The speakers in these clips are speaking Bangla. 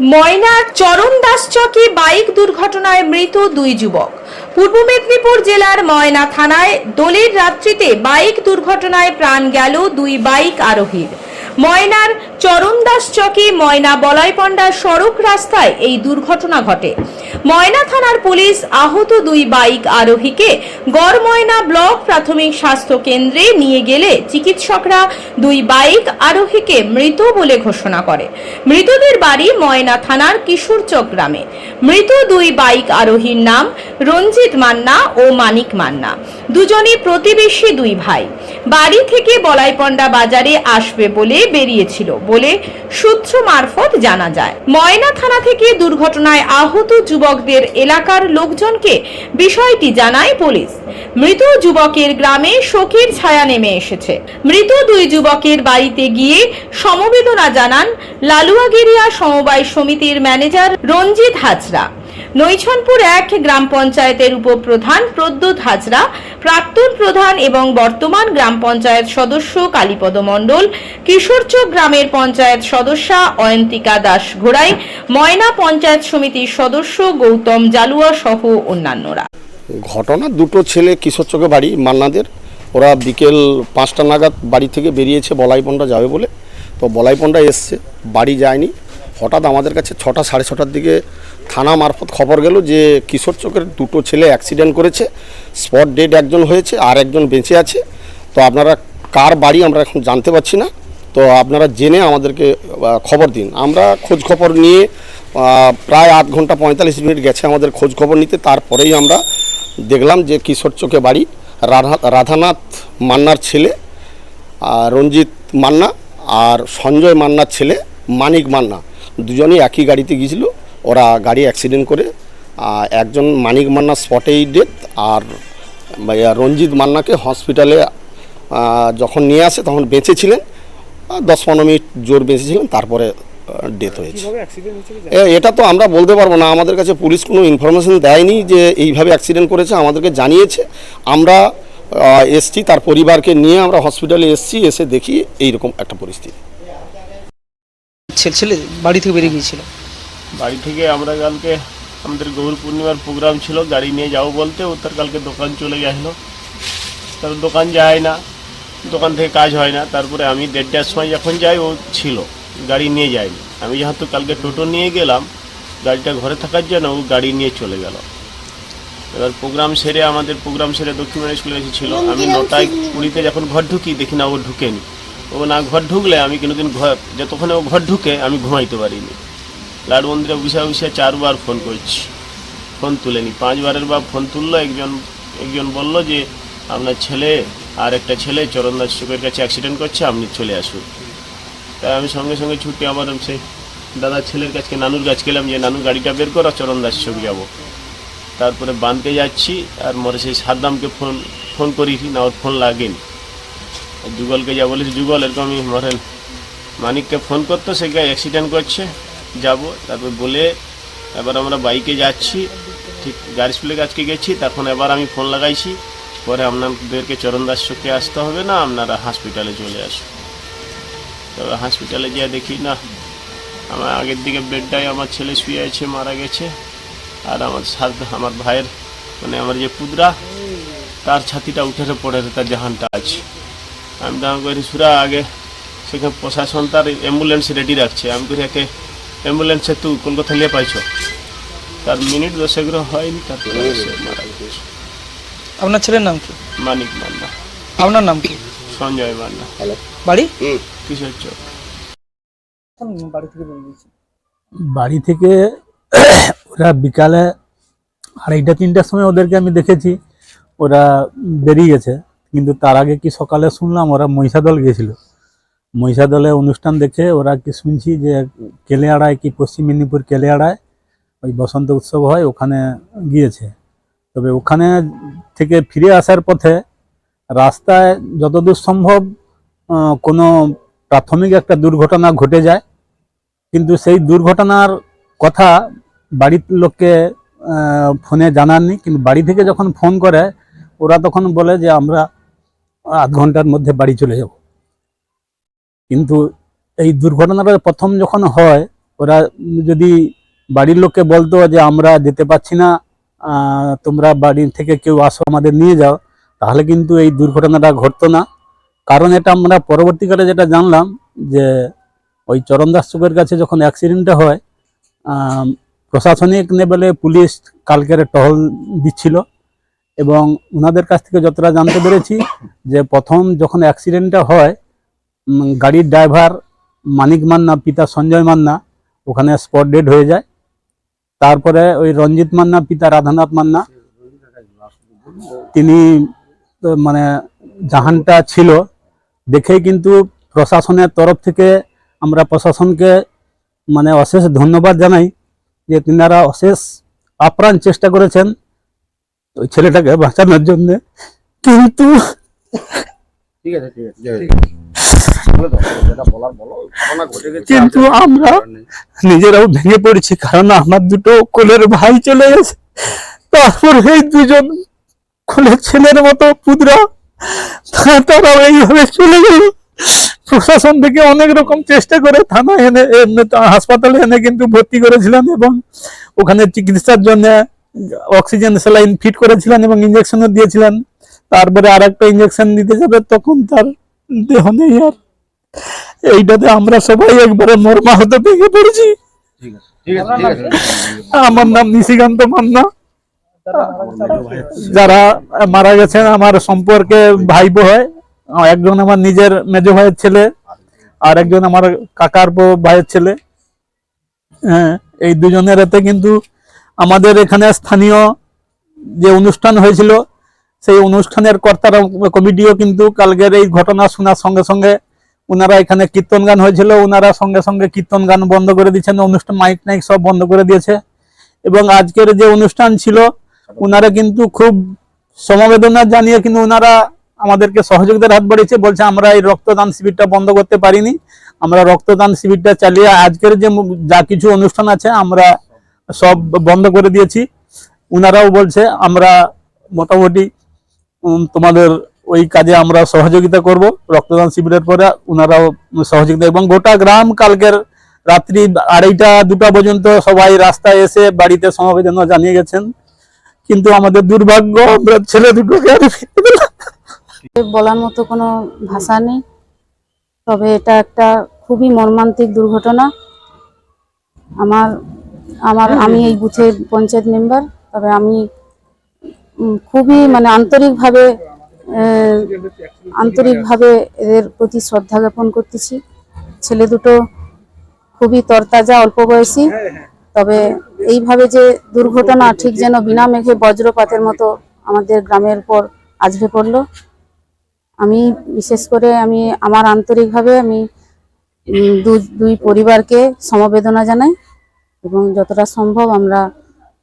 ময়নার চরণ দাস চকে বাইক দুর্ঘটনায় মৃত দুই যুবক। পূর্ব মেদিনীপুর জেলার ময়না থানায় দোলের রাত্রিতে বাইক দুর্ঘটনায় প্রাণ গেল দুই বাইক আরোহীর। ময়নার চরণদাস চকে ময়না বলাইপন্ডা সড়ক রাস্তায় এই দুর্ঘটনা ঘটে। ময়না থানার পুলিশ আহত দুই বাইক আরোহীকে গড় ময়না ব্লক প্রাথমিক স্বাস্থ্য কেন্দ্রে নিয়ে গেলে চিকিৎসকরা দুই বাইক আরোহীকে মৃত বলে ঘোষণা করে। মৃতদের বাড়ি ময়না থানার কিশোরচক গ্রামে। মৃত দুই বাইক আরোহীর নাম রঞ্জিত মান্না ও মানিক মান্না। দুজনই প্রতিবেশী দুই ভাই। বাড়ি থেকে বলাইপন্ডা বাজারে আসবে বলে বেরিয়েছিল বলে সূত্র মারফত জানা যায়। ময়না থানা থেকে দুর্ঘটনায় আহত যুবকদের এলাকার লোকজনকে বিষয়টি জানায় পুলিশ। মৃত যুবকের গ্রামে শোকের ছায়া নেমে এসেছে। মৃত দুই যুবকের বাড়িতে গিয়ে সমবেদনা জানান লালুয়াগিরিয়া সমবায় সমিতির ম্যানেজার রঞ্জিত হাজরা। নৈছনপুর এক গ্রাম পঞ্চায়েতের উপপ্রধান প্রদ্যুৎ হাজরা, প্রাক্তন প্রধান এবং বর্তমান গ্রাম পঞ্চায়েত সদস্য কালীপদ মণ্ডল, কিশোরচক গ্রামের পঞ্চায়েত সদস্যা অয়ন্তিকা দাস ঘোড়াই, ময়না পঞ্চায়েত সমিতির সদস্য গৌতম জালুয়া সহ অন্যান্যরা। ঘটনা, দুটো ছেলে কিশোর চোখে বাড়ি, মান্নাদের। ওরা বিকেল পাঁচটা নাগাদ বাড়ি থেকে বেরিয়েছে, বলাইপন্ডা যাবে বলে। তো বলাইপন্ডা এসছে, বাড়ি যায়নি। হঠাৎ আমাদের কাছে ছটা, সাড়ে ছটার দিকে থানা মারফত খবর গেল যে কিশোর চোখের দুটো ছেলে অ্যাক্সিডেন্ট করেছে স্পট ডেড একজন হয়েছে, আর একজন বেঁচে আছে। তো আপনারা কার বাড়ি আমরা এখন জানতে পারছি না। তো আপনারা জেনে আমাদেরকে খবর দিন। আমরা খোঁজ খবর নিয়ে প্রায় আট ঘণ্টা পঁয়তাল্লিশ মিনিট গেছে আমাদের খোঁজ খবর নিতে। তারপরেই আমরা দেখলাম যে কিশোর চোখে বাড়ি, রাধা, রাধানাথ মান্নার ছেলে রঞ্জিত মান্না আর সঞ্জয় মান্নার ছেলে, মানিক মান্না। দুজনেই একই গাড়িতে গিয়েছিল। ওরা গাড়ি অ্যাক্সিডেন্ট করে একজন মানিক মান্না স্পটেই ডেথ আর রঞ্জিত মান্নাকে হসপিটালে যখন নিয়ে আসে তখন বেঁচে ছিলেন দশ পনেরো মিনিট জোর বেঁচেছিলেন তারপরে ডেথ হয়েছে। এটা তো আমরা বলতে পারব না। আমাদের কাছে পুলিশ কোনো ইনফরমেশন দেয়নি যে এইভাবে অ্যাক্সিডেন্ট করেছে আমাদেরকে জানিয়েছে। আমরা এসছি তার পরিবারকে নিয়ে আমরা হসপিটালে এসছি এসে দেখি এইরকম একটা পরিস্থিতি। ছেলে ছেলে বাড়ি থেকে বেরিয়ে গিয়েছিল। বাড়ি থেকে আমরা কালকে আমাদের গৌর পূর্ণিমার প্রোগ্রাম ছিল গাড়ি নিয়ে যাব বলতে ও তার কালকে দোকান চলে গেছিল। তার দোকান যায় না দোকান থেকে কাজ হয় না তারপরে আমি দেড়টার সময় যখন যাই ও ছিল গাড়ি নিয়ে যায়নি। আমি যেহেতু কালকে টোটো নিয়ে গেলাম গাড়িটা ঘরে থাকার জন্য ও গাড়ি নিয়ে চলে গেল। এবার প্রোগ্রাম সেরে আমাদের প্রোগ্রাম সেরে দক্ষিণ স্কুলে এসেছিল। আমি নটায় কুড়িতে যখন ঘর ঢুকি দেখি না ও ঢুকেনি। ও না, ঘর ঢুকলে আমি কোনোদিন ঘর, যতক্ষণে ও ঘর ঢুকে, আমি ঘুমাইতে পারিনি। লাড মন্দিরে বসে বসে চারবার ফোন করছি। ফোন তুলেনি। পাঁচবারের বা ফোন তুললো, একজন একজন বলল যে, আপনার ছেলে আর একটা ছেলে চরণদাস চোখের কাছে অ্যাক্সিডেন্ট করছে, আপনি চলে আসুন। তাই আমি সঙ্গে সঙ্গে ছুটি আমার সেই দাদার ছেলের কাছে, নানুর কাছে গেলাম যে নানুর গাড়িটা বের করো, চরণদাস চোখ যাব। তারপরে বাঁধতে যাচ্ছি, আর মরে সেই সাদ্দামকে ফোন ফোন করি না, ওর ফোন লাগেনি। যুগলকে যা বলেছি, যুগল এরকমই মরেন মানিককে ফোন করতো, সে অ্যাক্সিডেন্ট করছে। যাব, তারপর বলে, এবার আমরা বাইকে যাচ্ছি। ঠিক, গাড়ি স্কুলে আজকে গেছি, তখন এবার আমি ফোন লাগাইছি। পরে আপনাদেরকে চরণ দাস চোখে আসতে হবে না, আপনারা হসপিটালে চলে আসুন। তবে হসপিটালে গিয়ে দেখি, না, আমার আগের দিকে বেডটায় আমার ছেলে শুয়ে আছে, মারা গেছে। আর আমার সাথে আমার ভাইয়ের মানে আমার যে পুদরা, তার ছাতিটা উঠে পড়ে, তার জাহানটা আছে। আমি দাম করি সুরা আগে সেখানে প্রশাসন তার অ্যাম্বুলেন্স রেডি রাখছে। আমি করি একে অ্যাম্বুলেন্সে তুই কলকাতা নিয়ে পাইছ? তার মিনিট দশেকরও হয়নি গেছে আপনার ছেলের নাম কি? মানিক মান্না। আপনার নাম কি? সঞ্জয় মান্না। বাড়ি? কিশোর চোখ বাড়ি থেকে বাড়ি থেকে ওরা বিকালে আড়াইটা তিনটার সময় ওদেরকে আমি দেখেছি। ওরা বেরিয়ে গেছে। কিন্তু তার আগে কি সকালে শুনলাম ওরা মহিষাদল গেছিল। মহিষাদলে অনুষ্ঠান দেখে ওরা কি শুনছি যে কেলেয়াড়ায় কি পশ্চিম মেদিনীপুর কেলেয়াড়ায় ওই বসন্ত উৎসব হয়, ওখানে গিয়েছে। তবে ওখানে থেকে ফিরে আসার পথে রাস্তায় যতদূর সম্ভব কোনো প্রাথমিক একটা দুর্ঘটনা ঘটে যায়। কিন্তু সেই দুর্ঘটনার কথা বাড়ির লোককে ফোনে জানাননি। কিন্তু বাড়ি থেকে যখন ফোন করে, ওরা তখন বলে যে আমরা আধ ঘণ্টার মধ্যে বাড়ি চলে যাব। কিন্তু এই দুর্ঘটনাটা প্রথম যখন হয়, ওরা যদি বাড়ির লোককে বলতো যে আমরা যেতে পারছি না তোমরা বাড়ি থেকে কেউ আসো, আমাদের নিয়ে যাও, তাহলে কিন্তু এই দুর্ঘটনাটা ঘটতো না। কারণ এটা আমরা পরবর্তীকালে যেটা জানলাম যে ওই চরণ দাস চোখের কাছে যখন অ্যাক্সিডেন্টটা হয় প্রশাসনিক লেভেলে পুলিশ কালকের টহল দিচ্ছিল। এবং ওনাদের কাছ থেকে যতটা জানতে পেরেছি যে প্রথম যখন অ্যাক্সিডেন্টটা হয় গাড়ির ড্রাইভার মানিক মান্না, পিতা সঞ্জয় মান্না, ওখানে স্পট ডেড হয়ে যায়। তারপরে ওই রঞ্জিত মান্না, পিতা রাধানাথ মান্না, তিনি মানে জাহানটা ছিল। দেখেই কিন্তু প্রশাসনের তরফ থেকে আমরা প্রশাসনকে মানে অশেষ ধন্যবাদ জানাই যে তিনারা অশেষ আপ্রাণ চেষ্টা করেছেন। ওই ছেলেটাকে বাঁচানোর জন্য। কিন্তু কিন্তু আমরা নিজেরাও ভেঙে পড়েছি কারণ আমার দুটো কোলের ভাই চলে গেছে। তারপর এই দুজন কোলের ছেলের মতো পুত্রা তারাও এইভাবে চলে গেল। প্রশাসন থেকে অনেক রকম চেষ্টা করে থানায় এনে এনে হাসপাতালে এনে কিন্তু ভর্তি করেছিলেন এবং ওখানে চিকিৎসার জন্য অক্সিজেন স্যালাইন ফিট করেছিলেন এবং ইঞ্জেকশনও দিয়েছিলেন। তারপরে আর একটা ইঞ্জেকশন দিতে যাবে তখন তার দেহ নেই আর। এইটাতে আমরা সবাই একবারে মর্মাহত ভেঙে পড়েছি। আমার নাম নিশিকান্ত মান্না। যারা মারা গেছেন আমার সম্পর্কে ভাইপো হয়। একজন আমার নিজের মেজ ভাইয়ের ছেলে আর একজন আমার কাকার ভাইয়ের ছেলে। হ্যাঁ এই দুজনের এতে কিন্তু আমাদের এখানে স্থানীয় যে অনুষ্ঠান হয়েছিল, সেই অনুষ্ঠানের কর্তারা, কমিটিও কিন্তু কালকের এই ঘটনা শোনার সঙ্গে সঙ্গে ওনারা এখানে কীর্তন গান হয়েছিল ওনারা সঙ্গে সঙ্গে কীর্তন গান বন্ধ করে দিয়েছেন, অনুষ্ঠান মাইক নাইক সব বন্ধ করে দিয়েছে। এবং আজকের যে অনুষ্ঠান ছিল ওনারা কিন্তু খুব সমবেদনা জানিয়ে কিন্তু ওনারা আমাদেরকে সহযোগিতার হাত বাড়িয়েছে, বলছে আমরা এই রক্তদান শিবিরটা বন্ধ করতে পারিনি, আমরা রক্তদান শিবিরটা চালিয়ে আজকের যে যা কিছু অনুষ্ঠান আছে, আমরা সব বন্ধ করে দিয়েছি। ওনারাও বলছে, আমরা মোটামুটি তোমাদের ওই কাজে আমরা সহযোগিতা করব। রক্তদান শিবিরের পরে ওনারাও সহযোগিতা এবং গোটা গ্রাম কালকের রাত্রি আড়াইটা, দুটা পর্যন্ত সবাই রাস্তায় এসে বাড়িতে সমবেদনা জানিয়ে গেছেন। কিন্তু আমাদের দুর্ভাগ্য ছেলে দুটোকে। বলার মতো কোনো ভাষা নেই। তবে এটা একটা খুবই মর্মান্তিক দুর্ঘটনা। আমার আমার আমি এই বুথের পঞ্চায়েত মেম্বার তবে আমি খুবই মানে আন্তরিকভাবে আন্তরিকভাবে এদের প্রতি শ্রদ্ধা জ্ঞাপন করতেছি। ছেলে দুটো খুবই তরতাজা অল্প বয়সী তবে এইভাবে যে দুর্ঘটনা ঠিক যেন বিনা মেঘে বজ্রপাতের মতো আমাদের গ্রামের উপর আছড়ে পড়ল আমি বিশেষ করে আমি আমার আন্তরিকভাবে আমি দুই পরিবারকে সমবেদনা জানাই। এবং যতটা সম্ভব আমরা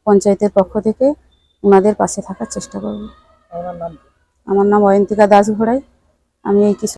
পঞ্চায়েতের পক্ষ থেকে ওনাদের পাশে থাকার চেষ্টা করব। আমার নাম অয়ন্তিকা দাস ঘোড়াই আমি এই কিছু